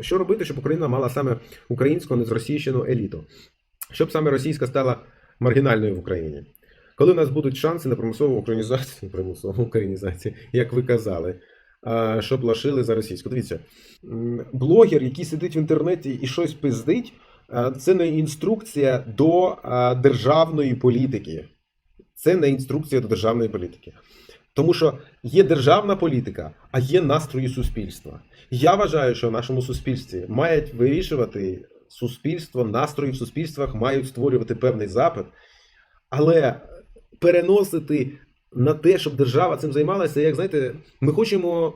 Що робити, щоб Україна мала саме українську незросійщену еліту? Щоб саме російська стала маргінальною в Україні? Коли у нас будуть шанси на примусову українізацію, примусову українізацію, як ви казали, щоб лишили за російську. Дивіться, блогер, який сидить в інтернеті і щось пиздить, це не інструкція до державної політики. Це не інструкція до державної політики. Тому що є державна політика, а є настрої суспільства. Я вважаю, що в нашому суспільстві мають вирішувати суспільство, настрої в суспільствах мають створювати певний запит, але переносити на те, щоб держава цим займалася, як знаєте, ми хочемо,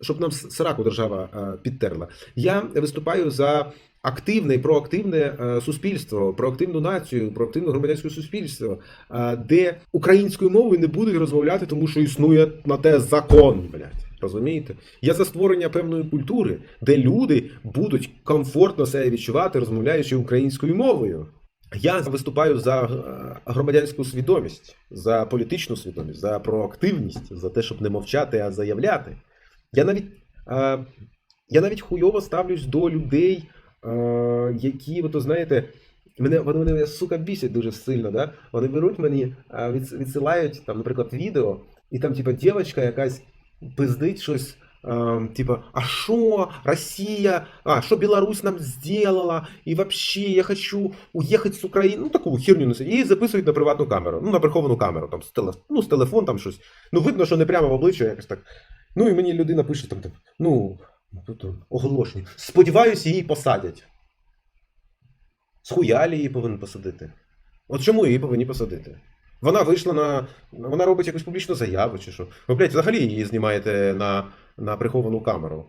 щоб нам сраку держава е, підтерла. Я виступаю за активне і проактивне е, суспільство, проактивну націю, проактивне громадянське суспільство, е, де українською мовою не будуть розмовляти, тому що існує на те закон, блядь. Розумієте? Я за створення певної культури, де люди будуть комфортно себе відчувати, розмовляючи українською мовою. Я виступаю за е, громадянську свідомість, за політичну свідомість, за проактивність, за те, щоб не мовчати, а заявляти. Я навіть, е, я навіть хуйово ставлюсь до людей, е, які, ви то знаєте, мене вони мене сука бісять дуже сильно. Да? Вони беруть мені, відсилають там, наприклад, відео, і там, типа, дівчинка якась пиздить щось. Е, типа, а що Росія, а що Білорусь нам сделала, і вообще я хочу уїхати з України. Ну таку херню несуть. І записують на приватну камеру, ну на приховану камеру, там з телеф... ну, з телефон там щось. Ну видно, що не прямо в обличчя якось так. Ну і мені людина пише там, там ну, тут оголошення. Сподіваюся, її посадять. Схуялі її повинен посадити. От чому її повинні посадити? Вона вийшла на. Вона робить якусь публічну заяву чи що. Ви, блядь, взагалі її знімаєте на, на приховану камеру.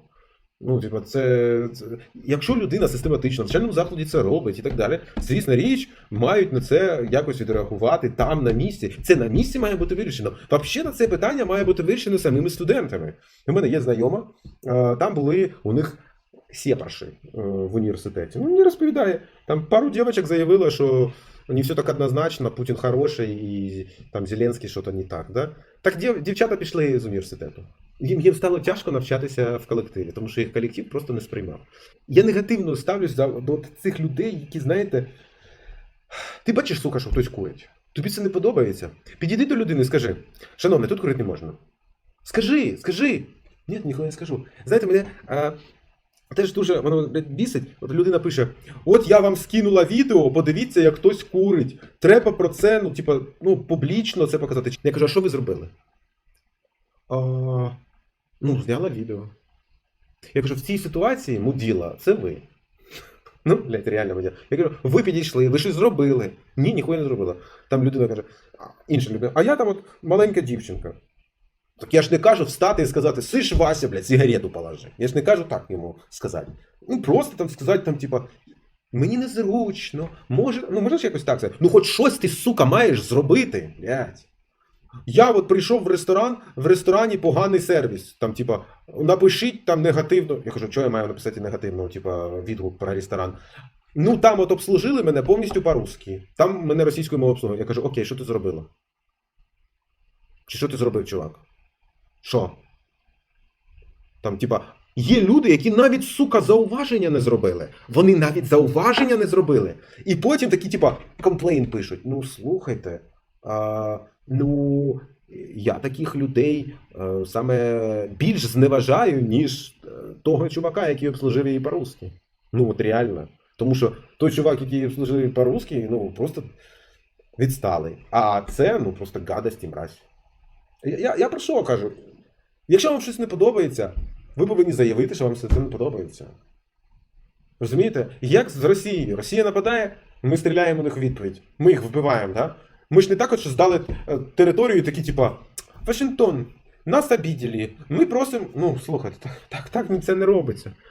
Ну, типа, це, це. Якщо людина систематично в навчальному закладі це робить і так далі, звісно, річ, мають на це якось відреагувати там на місці. Це на місці має бути вирішено. Взагалі, це питання має бути вирішено самими студентами. У мене є знайома, е, там були у них сепарші е, в університеті. Ну, мені розповідає, там пару дівчаток заявило, що не все так однозначно, Путін хороший і там Зеленський щось не так. Да? Так дів, дівчата пішли з університету. Їм, їм стало тяжко навчатися в колективі, тому що їх колектив просто не сприймав. Я негативно ставлюсь до цих людей, які, знаєте, ти бачиш, сука, що хтось курить. Тобі це не подобається. Підійди до людини і скажи: шановний, тут курити не можна. Скажи, скажи. Ні, ніхуя не скажу. Знаєте, мене а, теж дуже воно бісить. От людина пише: От я вам скинула відео, подивіться, як хтось курить. Треба про це, ну, типа, ну, публічно це показати. Я кажу, а що ви зробили? А, ну, зняла відео. Я кажу, в цій ситуації муділа, це ви. Ну, блядь, реально муділа. Я кажу, ви підійшли, ви щось зробили. Ні, ніхуя не зробила. Там людина каже, інша людина, а я там от маленька дівчинка. Так я ж не кажу встати і сказати, сиш Вася, блядь, сигарету положи. Я ж не кажу так йому сказати. Ну, просто там сказати, там, типа, мені незручно, може, ну можеш якось так сказати. Ну, хоч щось ти, сука, маєш зробити, блядь. Я от прийшов в ресторан, в ресторані поганий сервіс. Там, типа, напишіть там негативно. Я кажу, що я маю написати негативно, типа, відгук про ресторан. Ну, там от обслужили мене повністю по-русски. Там мене російською мовою обслуговують. Я кажу, окей, що ти зробила? Чи що ти зробив, чувак? Що? Там, типа, є люди, які навіть, сука, зауваження не зробили. Вони навіть зауваження не зробили. І потім такі, типа, комплейн пишуть. Ну, слухайте. А, ну, я таких людей е, саме більш зневажаю, ніж е, того чувака, який обслужив її по-русски. Ну, от реально. Тому що той чувак, який обслужив її по-русски, ну, просто відсталий. А це, ну, просто гадость і мразь. Я, я, я про що кажу? Якщо вам щось не подобається, ви повинні заявити, що вам все це не подобається. Розумієте? Як з Росією? Росія нападає, ми стріляємо у них у відповідь. Ми їх вбиваємо, да? Ми ж не так, от, що здали е, територію, такі, типа, Вашингтон, нас обіділи. Ми просимо. Ну, слухайте, так, так, так це не робиться.